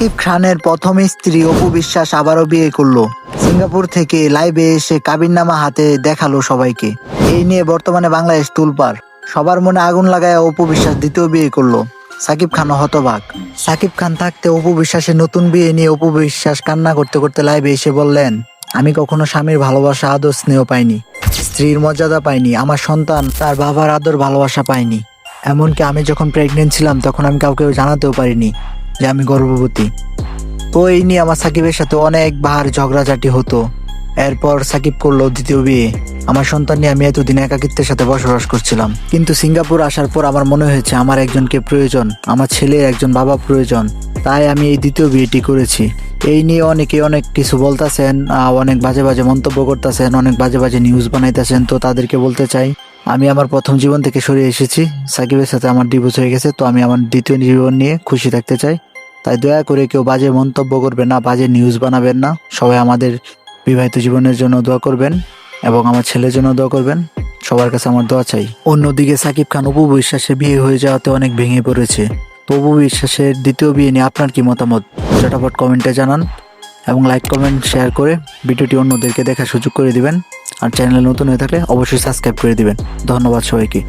সাকিব খানের প্রথম স্ত্রী অপু বিশ্বাস আবারও বিয়ে করল। সিঙ্গাপুর থেকে লাইভে এসে কাবিননামা হাতে দেখাল সবাইকে। এই নিয়ে বর্তমানে বাংলাদেশ তুলপার সবার মনে আগুন লাগায় অপু বিশ্বাস দ্বিতীয় বিয়ে করল। সাকিব খান হতবাক। সাকিব খান থাকতে অপু বিশ্বাসের নতুন বিয়ে নিয়ে অপু বিশ্বাস কান্না করতে করতে লাইভে এসে বললেন, আমি কখনো স্বামীর ভালোবাসা, আদর, স্নেহ পাইনি। স্ত্রীর মর্যাদা পাইনি। আমার সন্তান তার বাবার আদর, ভালোবাসা পাইনি এমনকি আমি যখন প্রেগনেন্ট ছিলাম, তখন আমি কাউকে জানাতেও পারিনি। যে আমি গর্ভবতী। তো এই নিয়ে আমার সাকিবের সাথে অনেক বাহার ঝগড়াঝাটি হতো। এরপর সাকিব করল দ্বিতীয় বিয়ে। আমার সন্তান নিয়ে আমি এতদিন একাকিত্বের সাথে বসবাস করছিলাম। কিন্তু সিঙ্গাপুর আসার পর আমার মনে হয়েছে আমার একজনকে প্রয়োজন, আমার ছেলের একজন বাবা প্রয়োজন। তাই আমি এই দ্বিতীয় বিয়েটি করেছি। এই নিয়ে অনেকে অনেক কিছু বলতেছেন অনেক বাজে বাজে মন্তব্য করতেছেন, অনেক বাজে বাজে নিউজ বানাইতেছেন। তো তাদেরকে বলতে চাই, আমি আমার প্রথম জীবন থেকে সরে এসেছি। সাকিবের সাথে আমার ডিভোর্স হয়ে গেছে, তো আমি আমার দ্বিতীয় জীবন নিয়ে খুশি থাকতে চাই। তাই দয়া করে কেউ বাজে মন্তব্য করবেন না, বাজে নিউজ বানাবেন না। সবাই আমাদের বিবাহিত জীবনের জন্য দোয়া করবেন এবং আমার ছেলের জন্য দোয়া করবেন। সবার কাছে আমার দোয়া চাই। অন্যদিকে সাকিব খান, অপু বিশ্বাসে বিয়ে হয়ে যাওয়াতে অনেক ভেঙে পড়েছে। তো অপু বিশ্বাসের দ্বিতীয় বিয়ে নিয়ে আপনার কি মতামত? চটাপট কমেন্টে জানান এবং লাইক কমেন্ট শেয়ার করে ভিডিওটি অন্যদেরকে দেখার সুযোগ করে দিবেন। আর চ্যানেলে নতুন হয়ে থাকলে অবশ্যই সাবস্ক্রাইব করে দিবেন। ধন্যবাদ সবাইকে।